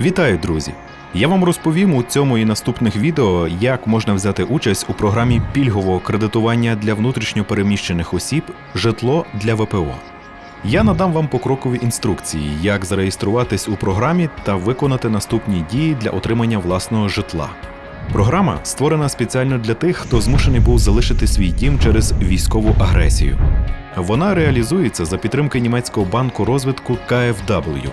Вітаю, друзі! Я вам розповім у цьому і наступних відео, як можна взяти участь у програмі пільгового кредитування для внутрішньопереміщених осіб житло для ВПО. Я надам вам покрокові інструкції, як зареєструватись у програмі та виконати наступні дії для отримання власного житла. Програма створена спеціально для тих, хто змушений був залишити свій дім через військову агресію. Вона реалізується за підтримки німецького банку розвитку KfW.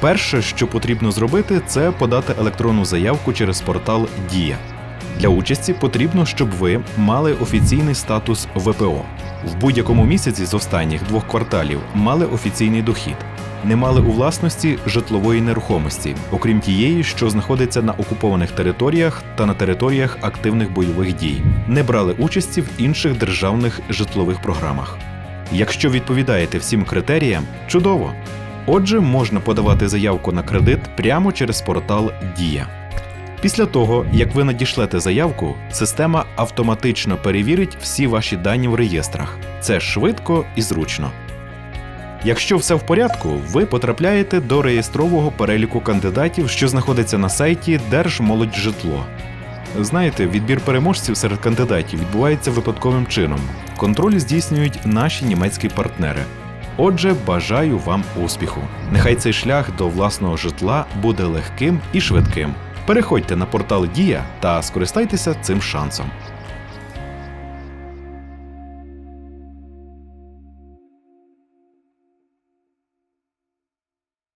Перше, що потрібно зробити, це подати електронну заявку через портал Дія. Для участі потрібно, щоб ви мали офіційний статус ВПО. В будь-якому місяці з останніх двох кварталів мали офіційний дохід, не мали у власності житлової нерухомості, окрім тієї, що знаходиться на окупованих територіях та на територіях активних бойових дій, не брали участі в інших державних житлових програмах. Якщо відповідаєте всім критеріям, чудово! Отже, можна подавати заявку на кредит прямо через портал Дія. Після того, як ви надішлете заявку, система автоматично перевірить всі ваші дані в реєстрах. Це швидко і зручно. Якщо все в порядку, ви потрапляєте до реєстрового переліку кандидатів, що знаходиться на сайті Держмолодьжитло. Знаєте, відбір переможців серед кандидатів відбувається випадковим чином. Контроль здійснюють наші німецькі партнери. Отже, бажаю вам успіху. Нехай цей шлях до власного житла буде легким і швидким. Переходьте на портал Дія та скористайтеся цим шансом.